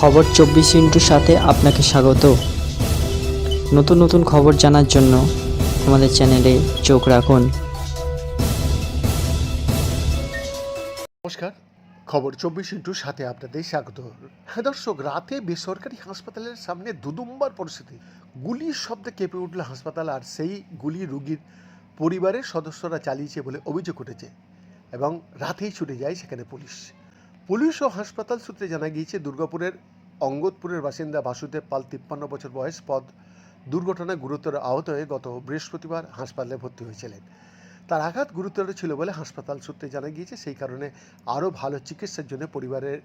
খবর চব্বিশ ইন্টুর সাথে আপনাকে স্বাগত। নতুন নতুন খবর জানার জন্য আমাদের চ্যানেলে চোখ রাখুন। নমস্কার, খবর চব্বিশ ইন্টুর সাথে আপনাদের স্বাগত। হ্যাঁ দর্শক, রাতে বেসরকারি হাসপাতালের সামনে দুদুম্বার পরিস্থিতি। গুলির শব্দে কেঁপে উঠল হাসপাতাল, আর সেই গুলি রুগীর পরিবারের সদস্যরা চালিয়েছে বলে অভিযোগ উঠেছে এবং রাতেই ছুটে যায় সেখানে পুলিশ। পুলিশ ও হাসপাতাল সূত্রে জানা গিয়েছে, দুর্গাপুরের অঙ্গদপুরের বাসিন্দা বাসুদেব পাল তিপ্পান্ন বছর বয়স পদ দুর্ঘটনায় গুরুতর আহত হয়ে গত বৃহস্পতিবার হাসপাতালে ভর্তি হয়েছিলেন। তার আঘাত গুরুতর ছিল বলে হাসপাতাল সূত্রে জানা গিয়েছে। সেই কারণে আরও ভালো চিকিৎসার জন্য পরিবারের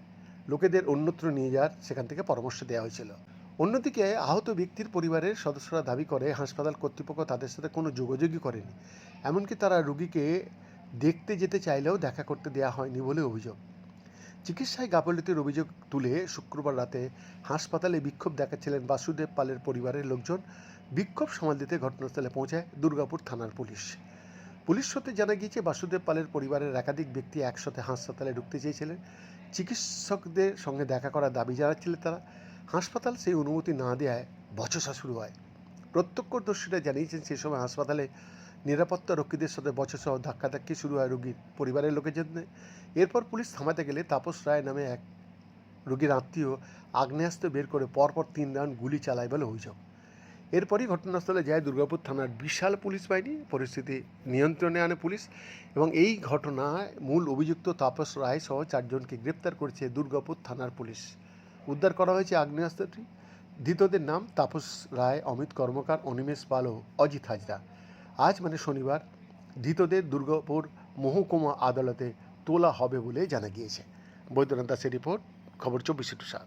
লোকেদের অন্যত্র নিয়ে যাওয়ার সেখান থেকে পরামর্শ দেওয়া হয়েছিল। অন্যদিকে আহত ব্যক্তির পরিবারের সদস্যরা দাবি করে, হাসপাতাল কর্তৃপক্ষ তাদের সাথে কোনো যোগাযোগই করেনি। এমনকি তারা রুগীকে দেখতে যেতে চাইলেও দেখা করতে দেওয়া হয়নি বলে অভিযোগ। চিকিৎসায় গাফলতির অভিযোগ তুলে শুক্রবার রাতে হাসপাতালে বিক্ষোভ দেখাচ্ছিলেন বাসুদেব পালের পরিবারের লোকজন। বিক্ষোভ সামাল দিতে ঘটনাস্থলে পৌঁছায় দুর্গাপুর থানার পুলিশ। পুলিশ সূত্রে জানা গিয়েছে, বাসুদেব পালের পরিবারের একাধিক ব্যক্তি একসাথে হাসপাতালে ঢুকতে চেয়েছিলেন। চিকিৎসকদের সঙ্গে দেখা করার দাবি জানাচ্ছিলেন তারা। হাসপাতাল সেই অনুমতি না দেওয়ায় বচসা শুরু হয়। প্রত্যক্ষদর্শীরা জানিয়েছেন সেই সময় হাসপাতালে নিরাপত্তা রক্ষীদের সাথে ও ধাক্কাধাক্কি শুরু হয় রোগীর পরিবারের লোকের জন্য। এরপর পুলিশ থামাতে গেলে তাপস রায় নামে এক রোগীর আত্মীয় আগ্নেয়াস্ত্র বের করে পরপর তিন রাউন্ড গুলি চালায় বলে অভিযোগ। এরপরই ঘটনাস্থলে যায় দুর্গাপুর থানার বিশাল পুলিশ বাহিনী। পরিস্থিতি নিয়ন্ত্রণে আনে পুলিশ এবং এই ঘটনায় মূল অভিযুক্ত তাপস রায় সহ চারজনকে গ্রেপ্তার করেছে দুর্গাপুর থানার পুলিশ। উদ্ধার করা হয়েছে আগ্নেয়াস্ত্রটি। ধৃতদের নাম তাপস রায়, অমিত কর্মকার, অনিমেষ পাল ও অজিত হাজরা। আজ মানে শনিবার, ধৃতদের দুর্গাপুর মহকুমা আদালতে তোলা হবে বলে জানা গিয়েছে। বৈদ্যনাথ দাসের রিপোর্ট, খবর চব্বিশ টু সাত